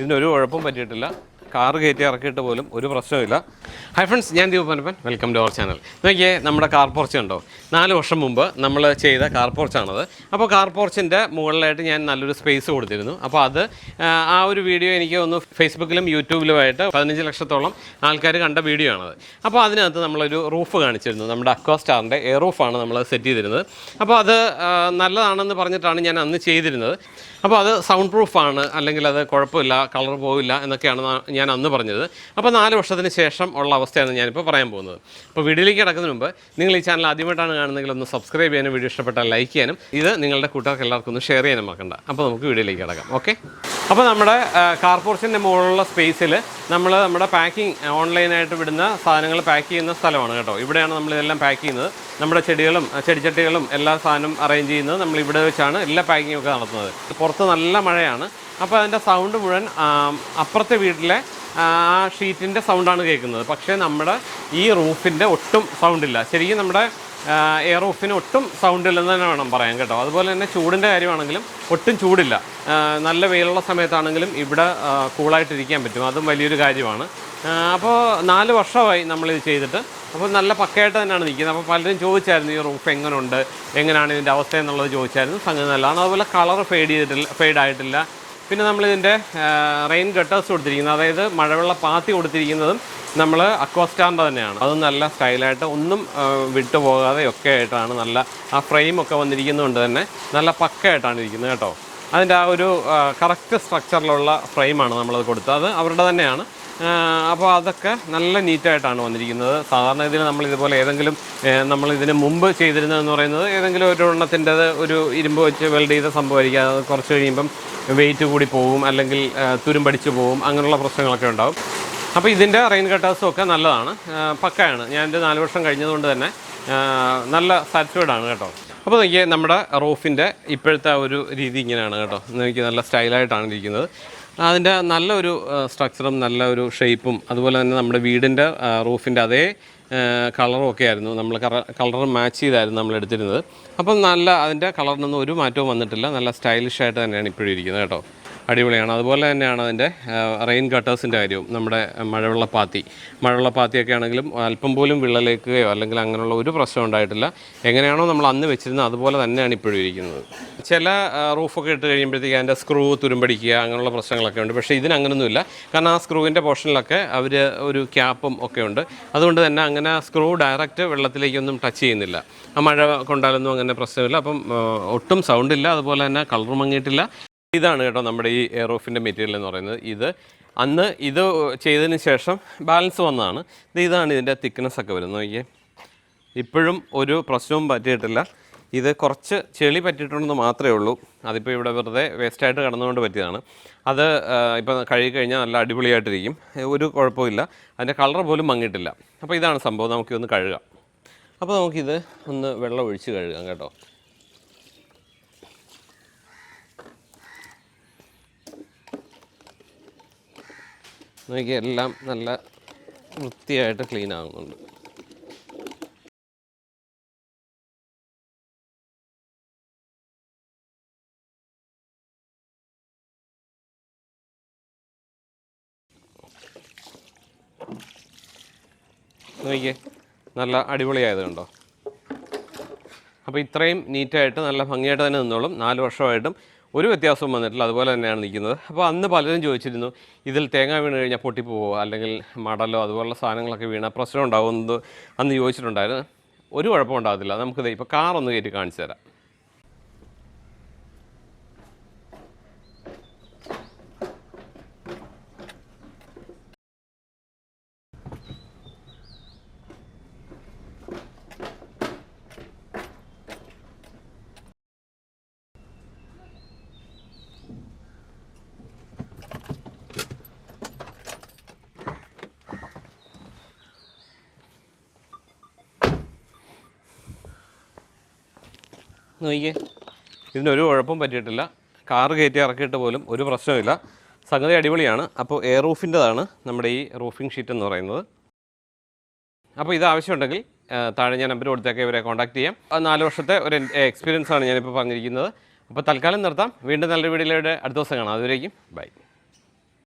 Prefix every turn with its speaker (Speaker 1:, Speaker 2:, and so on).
Speaker 1: ഇതിനൊരു കുഴപ്പം പറ്റിയിട്ടില്ല. കാറ് കയറ്റി ഇറക്കിയിട്ട് പോലും ഒരു പ്രശ്നമില്ല ഹൈ ഫ്രണ്ട്സ് ഞാൻ Deep Panappan welcome to our channel നോക്കിയേ നമ്മുടെ കാർ പോർച്ച് ഉണ്ടോ നാല് വർഷം മുമ്പ് നമ്മൾ ചെയ്ത കാർ പോർച്ചാണത് അപ്പോൾ കാർ പോർച്ചിന്റെ മുകളിലായിട്ട് ഞാൻ നല്ലൊരു സ്പേസ് കൊടുത്തിരുന്നു. അപ്പോൾ അത് ആ, ഒരു വീഡിയോ എനിക്ക് ഒന്ന് ഫേസ്ബുക്കിലും യൂട്യൂബിലുമായിട്ട് പതിനഞ്ച് ലക്ഷത്തോളം ആൾക്കാർ കണ്ട വീഡിയോ ആണത്. അപ്പോൾ അതിനകത്ത് നമ്മളൊരു റൂഫ് കാണിച്ചിരുന്നു. നമ്മുടെ അക്വാ സ്റ്റാറിന്റെ എയർ റൂഫാണ് നമ്മൾ സെറ്റ് ചെയ്തിരുന്നത്. അപ്പോൾ അത് നല്ലതാണെന്ന് പറഞ്ഞിട്ടാണ് ഞാൻ അന്ന് ചെയ്തിരുന്നത്. അപ്പോൾ അത് സൗണ്ട് പ്രൂഫാണ് അല്ലെങ്കിൽ അത് കുഴപ്പമില്ല കളർ പോവില്ല എന്നൊക്കെയാണ് ഞാൻ അന്ന് പറഞ്ഞത്. അപ്പോൾ നാല് വർഷത്തിന് ശേഷം ഉള്ള അവസ്ഥയാണ് ഞാനിപ്പോൾ പറയാൻ പോകുന്നത്. അപ്പോൾ വീഡിയോയിലേക്ക് കിടക്കുന്നതിന് മുമ്പ് നിങ്ങൾ ഈ ചാനൽ ആദ്യമായിട്ടാണ് കാണുന്നതെങ്കിൽ ഒന്ന് സബ്സ്ക്രൈബ് ചെയ്യാനും വീഡിയോ ഇഷ്ടപ്പെട്ടാൽ ലൈക്ക് ചെയ്യാനും. ഇത് നിങ്ങളുടെ കൂട്ടുകാർക്ക് എല്ലാവർക്കും ഒന്ന് ഷെയർ ചെയ്യാനും മറക്കണ്ട. അപ്പോൾ നമുക്ക് വീഡിയോയിലേക്ക് കിടക്കാം. ഓക്കെ? അപ്പോൾ നമ്മുടെ കാർ പോർച്ചിന്റെ മുകളിലുള്ള സ്പേസിൽ നമ്മൾ നമ്മുടെ പാക്കിംഗ് ഓൺലൈനായിട്ട് വിടുന്ന സാധനങ്ങൾ പാക്ക് ചെയ്യുന്ന സ്ഥലമാണ് കേട്ടോ. ഇവിടെയാണ് നമ്മൾ ഇതെല്ലാം പാക്ക് ചെയ്യുന്നത്. നമ്മുടെ ചെടികളും ചെടിച്ചട്ടികളും എല്ലാ സാധനവും അറേഞ്ച് ചെയ്യുന്നത് നമ്മൾ ഇവിടെ വെച്ചാണ് എല്ലാ പാക്കിങ്ങും ഒക്കെ നടത്തുന്നത്. പുറത്ത് നല്ല മഴയാണ്. അപ്പോൾ അതിന്റെ സൗണ്ട് മുഴുവൻ അപ്പുറത്തെ വീട്ടിലെ ആ ഷീറ്റിന്റെ സൗണ്ടാണ് കേൾക്കുന്നത്. പക്ഷേ നമ്മുടെ ഈ റൂഫിന്റെ ഒട്ടും സൗണ്ടില്ല ശരിക്കും നമ്മുടെ എയർ ഓഫിന് ഒട്ടും സൗണ്ട് ഇല്ലെന്ന് തന്നെ വേണം പറയാൻ കേട്ടോ. അതുപോലെ തന്നെ ചൂടിന്റെ കാര്യമാണെങ്കിലും ഒട്ടും ചൂടില്ല. നല്ല വെയിലുള്ള സമയത്താണെങ്കിലും ഇവിടെ കൂളായിട്ടിരിക്കാൻ പറ്റും. അതും വലിയൊരു കാര്യമാണ്. അപ്പോൾ നാല് വർഷമായി നമ്മളിത് ചെയ്തിട്ട്. അപ്പോൾ നല്ല പക്കയായിട്ട് തന്നെയാണ് നിൽക്കുന്നത്. അപ്പോൾ പലരും ചോദിച്ചായിരുന്നു ഈ റൂഫ് എങ്ങനെയുണ്ട് എങ്ങനെയാണ് ഇതിന്റെ അവസ്ഥ? എന്നുള്ളത് ചോദിച്ചായിരുന്നു. സംഗതി നല്ലതാണ്. അതുപോലെ കളർ ഫെയ്ഡ് ചെയ്തിട്ടില്ല ഫെയ്ഡ് ആയിട്ടില്ല. പിന്നെ നമ്മളിതിന്റെ റെയിൻ ഗട്ടേഴ്സ് കൊടുത്തിരിക്കുന്നത്. അതായത് മഴവെള്ള പാത്തി കൊടുത്തിരിക്കുന്നതും നമ്മൾ അക്വാസ്റ്റാറിന്റെ തന്നെയാണ്. അത് നല്ല സ്റ്റൈലായിട്ട് ഒന്നും വിട്ടു പോകാതെ ഒക്കെ ആയിട്ടാണ് നല്ല ആ ഫ്രെയിമൊക്കെ വന്നിരിക്കുന്നതുകൊണ്ട് തന്നെ നല്ല പക്കയായിട്ടാണ് ഇരിക്കുന്നത് കേട്ടോ. അതിന്റെ ആ ഒരു കറക്റ്റ് സ്ട്രക്ചറിലുള്ള ഫ്രെയിമാണ് നമ്മളത് കൊടുത്തത്. അത് അവരുടെ തന്നെയാണ്. അപ്പോൾ അതൊക്കെ നല്ല നീറ്റായിട്ടാണ് വന്നിരിക്കുന്നത്. സാധാരണ ഇതിൽ നമ്മൾ ഇതുപോലെ ഏതെങ്കിലും നമ്മൾ ഇതിന് മുമ്പ് ചെയ്തിരുന്നതെന്ന് പറയുന്നത് ഏതെങ്കിലും ഒരു എണ്ണത്തിന്റെത് ഒരു ഇരുമ്പ് വെച്ച് വെൽഡ് ചെയ്ത സംഭവമായിരിക്കും. അത് കുറച്ച് കഴിയുമ്പം വെയിറ്റ് കൂടി പോകും അല്ലെങ്കിൽ തുരുമ്പടിച്ച് പോകും അങ്ങനെയുള്ള പ്രശ്നങ്ങളൊക്കെ ഉണ്ടാവും. അപ്പോൾ ഇതിന്റെ റെയിൻ കട്ടേഴ്സും ഒക്കെ നല്ലതാണ്. പക്കയാണ്. ഞാൻ എന്റെ നാല് വർഷം കഴിഞ്ഞതുകൊണ്ട് തന്നെ നല്ല സാറ്റിസ്ഫൈഡ് ആണ് കേട്ടോ. അപ്പോൾ നോക്കിയാൽ നമ്മുടെ റൂഫിന്റെ ഇപ്പോഴത്തെ ഒരു രീതി ഇങ്ങനെയാണ് കേട്ടോ. എനിക്ക് നല്ല സ്റ്റൈലായിട്ടാണ് ഇരിക്കുന്നത്. അതിന്റെ നല്ലൊരു സ്ട്രക്ചറും നല്ല ഒരു ഷേപ്പും അതുപോലെ തന്നെ നമ്മുടെ വീടിന്റെ റൂഫിന്റെ അതേ കളറും ഒക്കെ ആയിരുന്നു. നമ്മൾ കളർ മാച്ച് ചെയ്തായിരുന്നു നമ്മൾ എടുത്തിരുന്നത്. അപ്പം നല്ല അതിന്റെ കളറിനൊന്നും ഒരു മാറ്റവും വന്നിട്ടില്ല. നല്ല സ്റ്റൈലിഷായിട്ട് തന്നെയാണ് ഇപ്പോഴും ഇരിക്കുന്നത് കേട്ടോ. അടിപൊളിയാണ്. അതുപോലെ തന്നെയാണ് അതിന്റെ റെയിൻ കട്ടേഴ്സിന്റെ കാര്യവും. നമ്മുടെ മഴവെള്ളപ്പാത്തി. മഴവെള്ളപ്പാത്തിയൊക്കെ ആണെങ്കിലും അല്പം പോലും വിള്ളലേക്കുകയോ അല്ലെങ്കിൽ അങ്ങനെയുള്ള ഒരു പ്രശ്നം ഉണ്ടായിട്ടില്ല. എങ്ങനെയാണോ നമ്മൾ അന്ന് വെച്ചിരുന്നത് അതുപോലെ തന്നെയാണ് ഇപ്പോഴും ഇരിക്കുന്നത്. ചില റൂഫൊക്കെ ഇട്ട് കഴിയുമ്പോഴത്തേക്ക് അതിന്റെ സ്ക്രൂ തുരുമ്പടിക്കുക അങ്ങനെയുള്ള പ്രശ്നങ്ങളൊക്കെ ഉണ്ട്. പക്ഷേ ഇതിനങ്ങനൊന്നുമില്ല. കാരണം ആ സ്ക്രൂവിന്റെ പോർഷനിലൊക്കെ അവർ ഒരു ക്യാപ്പും ഒക്കെ ഉണ്ട്. അതുകൊണ്ട് തന്നെ അങ്ങനെ സ്ക്രൂ ഡയറക്റ്റ് വെള്ളത്തിലേക്കൊന്നും ടച്ച് ചെയ്യുന്നില്ല. ആ മഴ കൊണ്ടാലൊന്നും അങ്ങനെ പ്രശ്നമില്ല. അപ്പം ഒട്ടും സൗണ്ടില്ല അതുപോലെ തന്നെ കളർ മങ്ങിയിട്ടില്ല. ഇതാണ് കേട്ടോ നമ്മുടെ ഈ എയർ ഓഫിന്റെ മെറ്റീരിയൽ എന്ന് പറയുന്നത്. ഇത് അന്ന് ഇത് ചെയ്തതിന് ശേഷം ബാലൻസ് വന്നതാണ്. ഇത് ഇതാണ് ഇതിന്റെ തിക്നെസ് ഒക്കെ വരുന്നത്. നോക്കിയേ. ഇപ്പോഴും ഒരു പ്രശ്നവും പറ്റിയിട്ടില്ല. ഇത് കുറച്ച് ചെളി പറ്റിയിട്ടുണ്ടെന്ന് മാത്രമേ ഉള്ളൂ. അതിപ്പോൾ ഇവിടെ വെറുതെ വേസ്റ്റായിട്ട് കിടന്നുകൊണ്ട് പറ്റിയതാണ്. അത് ഇപ്പോൾ കഴുകി കഴിഞ്ഞാൽ നല്ല അടിപൊളിയായിട്ടിരിക്കും. ഒരു കുഴപ്പമില്ല അതിന്റെ കളർ പോലും മങ്ങിയിട്ടില്ല. അപ്പോൾ ഇതാണ് സംഭവം. നമുക്കിതൊന്ന് കഴുകാം. അപ്പോൾ നമുക്കിത് ഒന്ന് വെള്ളം ഒഴിച്ച് കഴുകാം കേട്ടോ. നോക്കി എല്ലാം നല്ല വൃത്തിയായിട്ട് ക്ലീൻ ആകുന്നുണ്ട്. നോക്കിയേ നല്ല അടിപൊളിയായത് അപ്പോൾ ഇത്രയും നീറ്റായിട്ട് നല്ല ഭംഗിയായിട്ട് തന്നെ നിന്നോളും. നാല് വർഷമായിട്ടും ഒരു വ്യത്യാസവും വന്നിട്ടില്ല. അതുപോലെ തന്നെയാണ് നിൽക്കുന്നത്. അപ്പോൾ അന്ന് പലരും ചോദിച്ചിരുന്നു ഇതിൽ തേങ്ങ വീണ് കഴിഞ്ഞാൽ പൊട്ടിപ്പോവോ അല്ലെങ്കിൽ മടലോ അതുപോലുള്ള സാധനങ്ങളൊക്കെ വീണ പ്രശ്നം ഉണ്ടാകുമെന്ന് അന്ന് ചോദിച്ചിട്ടുണ്ടായിരുന്നു. ഒരു കുഴപ്പമുണ്ടാകത്തില്ല നമുക്കിത് ഇപ്പോൾ കാറൊന്ന് കയറ്റി കാണിച്ചു തരാം. നോക്കിയേ ഇതിനൊരു കുഴപ്പം പറ്റിയിട്ടില്ല. കാറ് കയറ്റി ഇറക്കിയിട്ട് പോലും ഒരു പ്രശ്നമില്ല സംഗതി അടിപൊളിയാണ്. അപ്പോൾ എയർ റൂഫിന്റെതാണ് നമ്മുടെ ഈ റൂഫിംഗ് ഷീറ്റ് എന്ന് പറയുന്നത്. അപ്പോൾ ഇത് ആവശ്യമുണ്ടെങ്കിൽ താഴെ ഞാൻ നമ്പർ കൊടുത്തേക്ക് ഇവരെ കോൺടാക്ട് ചെയ്യാം. നാല് വർഷത്തെ ഒരു എക്സ്പീരിയൻസ് ആണ് ഞാനിപ്പോൾ പറഞ്ഞിരിക്കുന്നത്. അപ്പോൾ തൽക്കാലം നിർത്താം. വീണ്ടും നല്ലൊരു വീഡിയോയുടെ അടുത്ത ദിവസം കാണാം. അതുവരേക്കും ബൈ.